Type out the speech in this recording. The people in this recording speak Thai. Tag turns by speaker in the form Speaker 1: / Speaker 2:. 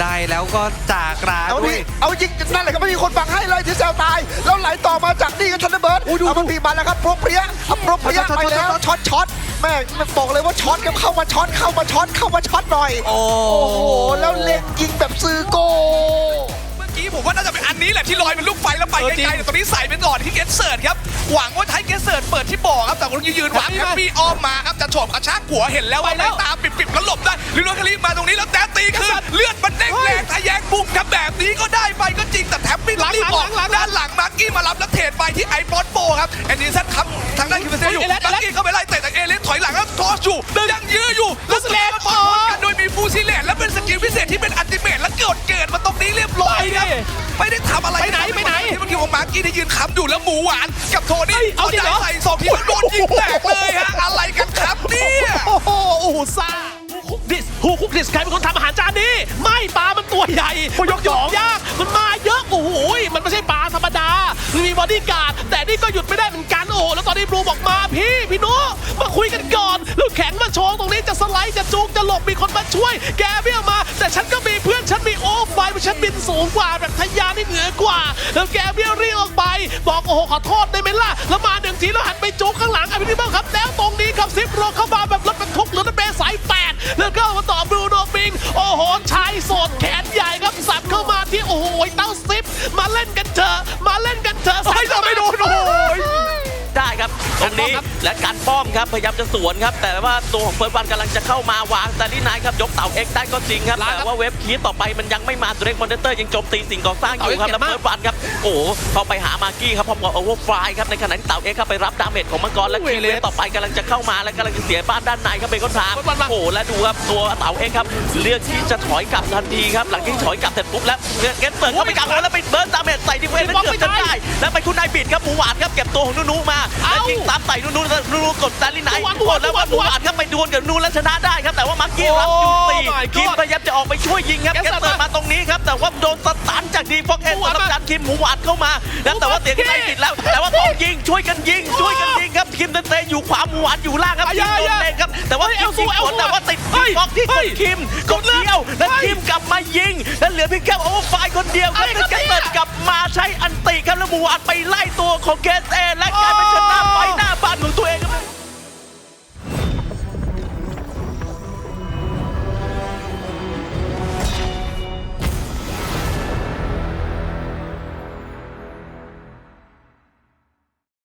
Speaker 1: ได้แล้วก็จากรา
Speaker 2: เอา
Speaker 1: ด้ว
Speaker 2: ดิ
Speaker 1: ย
Speaker 2: เอายิงนั่นแหละครับไม่มีคนฟังให้เลยที่เซลตาย แล้วไหลต่อมาจากนี่ก็ทันเดอร์เบิร์ด
Speaker 1: อุ้ยดู
Speaker 2: เอามันตีมาแล้วครับโปรเปรียเอาโปรเปรีย
Speaker 1: ช็อต
Speaker 2: ไป
Speaker 1: ช็อต
Speaker 2: แล้ว
Speaker 1: ช็อต
Speaker 2: ช็อตช็อตแม่งบอกเลยว่าช็อตครับเข้ามาช็อตเข้ามาช็อตเข้ามาช็อตหน่อย
Speaker 1: โอ้
Speaker 2: โอ้โห แล้วเล็งยิงแบบซื้อโก
Speaker 3: เมื่อกี้ ผมว่าน่าจะเป็นอันนี้แหละที่ลอยเป็นลูกไฟแล้วไป
Speaker 1: เออจริ
Speaker 3: ไก
Speaker 1: ง
Speaker 3: ลๆแต่ตอนนี้ใส่ไปก่อนที่เกสเซิร์ตครับหวังว่าไทยเกสเซิร์ตเปิดที่บ่อครับแต่คนยืนหวังแฮปปี้อ้อมมาครับจะโฉบกระชากหัวเห็นแล้วว่า
Speaker 1: ไปแล้ว
Speaker 3: ตาปิบๆแล้วหลบได้ลิโรคาริมาตรงนี้แล้วแต้ตีคือเลือดมันเด้งแรงทะแยงบุกครับแบบนี้ก็ได้ไปก็จริงแต่แท็บไม่รีบออกด้านหลังมาร์กี้มารับแล้วเทรดไปที่ไอปอนโบครับแอนดี้ซันครับทางด้านคิวเซอยู่มาร์กี้เข้าไปไล่เตะจากเอเลสถอยหลังแล้วทอสอยู่ยัง กี้ของมาร์กี้ที่ยืนค้ำอยู่แล้วหมูหวานกับโทนี่
Speaker 1: เฮ้ยเอาจริงเหรอ
Speaker 3: ใส่สองทีแล้วโดนยิงแตกเลยฮะอะไรกันครับเนี่ย
Speaker 1: โอ้โหโอ้โหซ่าฮูคุกดิสฮูคุกดิสใครเป็นคนทำอาหารจานนี้ ไม่ปลามันตัวใหญ่ยกยกยากมันมาเยอะโอ้โหมันไม่ใช่ปลาธรรมดามันมีบอดี้การ์ดแต่นี่ก็หยุดไม่ได้เหมือนกันโอ้โหแล้วตอนนี้บลูบอกมาพี่พี่นุมาคุยกันก่อนแล้วแข็งมาโชว์ตรงนี้จะสไลด์จะจูงจะหลบมีคนมาช่วย แกเบี้ยมา แต่ฉันก็มีเพื่อนฉันมีโอ้ไฟฉันบิน สูงกว่าแบบทะยานนี่เหนือกว่า แล้วแกเบี้ยรีออกไป บอกโอ้โหขอโทษได้ไหมล่ะ แล้วมาหนึ่งทีแล้วหันไปจุกข้างหลังอภินิบ้างครับ แล้วตรงนี้ครับซิปโรเข้ามาแบบรถบรรทุกหรือรถเมล์สายแปดแล้วก็มาต่อบรูโนปิงโอ้โหชายโสดแขนใหญ่ครับสับเข้ามาที่โอ้โหเต้าซิปมาเล่นกันเถอะมาเล่นกันเถอะ
Speaker 3: เฮ้ยแต่ไม่โดนโอ้
Speaker 4: ตรงนี้
Speaker 1: ครับ
Speaker 4: และการป้อมครับพยายามจะสวนครับ แต่ว่าตัวของเฟิร์สวันกำลังจะเข้ามาวางแต่ลี่นายครับยกเต่าเอ็กได้ก็จริงครับ
Speaker 1: ล้างครับ
Speaker 4: แต่ว่าเว็บคีต่อไปมันยังไม่มาตัวเล็กมอนเตอร์ยังโจมตีสิ่งก่อสร้างอยู่ครับ
Speaker 1: เต่า
Speaker 4: แล้ว
Speaker 1: เอ็ก
Speaker 4: เฟิร์สวันครับโอ้โหพอไปหามาร์กี้ครับพร้อมกับโอเวอร์ไฟครับในขณะที่เต่าเอ็กครับไปรับดาเมจของมังกรและ
Speaker 1: โอ้ย
Speaker 4: คี
Speaker 1: เล
Speaker 4: เว
Speaker 1: ส
Speaker 4: ฟต่อไปกำลังจะเข้ามาและกำลังจะเสียบ้านด้านในครับเป็นคนทาง
Speaker 1: เฟิร์สวันมา
Speaker 4: โอ้โหและดูครับตัวเต่าเอ็กครับเลือกที่จะถอยกลับทันทีครับหลังที่ถอยกลับเสร็จปุ๊บแล้วเกตเปิดเข้าไปกลางวงแล้วไปเบิร์นดาเมจใส่ดิเฟน
Speaker 1: บล็อก
Speaker 4: เกือบจะ
Speaker 1: ไม่ได้
Speaker 4: ได้ แล้วไปคุณนายบิดครับหมูหวานครับเก็บตัวของนูนูมาแล้วยิงตามใส่นูนูนูนูกดดาลินาย
Speaker 1: หมูหวาน
Speaker 4: กดแล้วว่าห
Speaker 1: หมู
Speaker 4: มู
Speaker 1: หวาว
Speaker 4: หานนครับไปดวลกับนูแล้วชนะได้ครับแต่ว่ามาร์กี้รับอยู่
Speaker 1: โอ้
Speaker 4: ตี
Speaker 1: my god
Speaker 4: คิมพยายามจะออกไปช่วยยิงครับ
Speaker 1: แก
Speaker 4: แก
Speaker 1: ส
Speaker 4: เปิด
Speaker 1: มา
Speaker 4: มาตรงนี้ครับแต่ว่าโดนสตันจากดีฟอกเอ็น
Speaker 1: หมูหวาน
Speaker 4: สำหรับการคิมหมูหวานเข้ามาแล้วแต่ว่าเสียงไล่ติดแล้ว แต่ว่าต้องยิงช่วยกันยิงช่วยกันยิงครับคิมเตนเตอยู่ขวาหมูหวานอยู่ล่างครับ
Speaker 1: อะ
Speaker 4: ยิงโด
Speaker 1: อย่าน
Speaker 4: เลนครับแต่ว่า
Speaker 1: เฮ้ย
Speaker 4: คิม
Speaker 1: เอลซู
Speaker 4: ยิง
Speaker 1: เอล
Speaker 4: ส
Speaker 1: ซู
Speaker 4: วนแต่ว่าติด
Speaker 1: เฮ้ย
Speaker 4: ฟอกที่
Speaker 1: เฮ้
Speaker 4: ก
Speaker 1: ย
Speaker 4: ดคิมกดเลี้ยวแล้ว
Speaker 1: เฮ้ย
Speaker 4: คิมกลับมายิงแล้วเหลือเพียงแค่โอเวอร์ไฟคนเดียวครับ
Speaker 1: อะไร
Speaker 4: แล้ว
Speaker 1: กัน
Speaker 4: แก
Speaker 1: เนี่ย
Speaker 4: เปิดกลับมาใช้อันติครับแล้วหมูหวานไปไล่ตัวของเกสเอ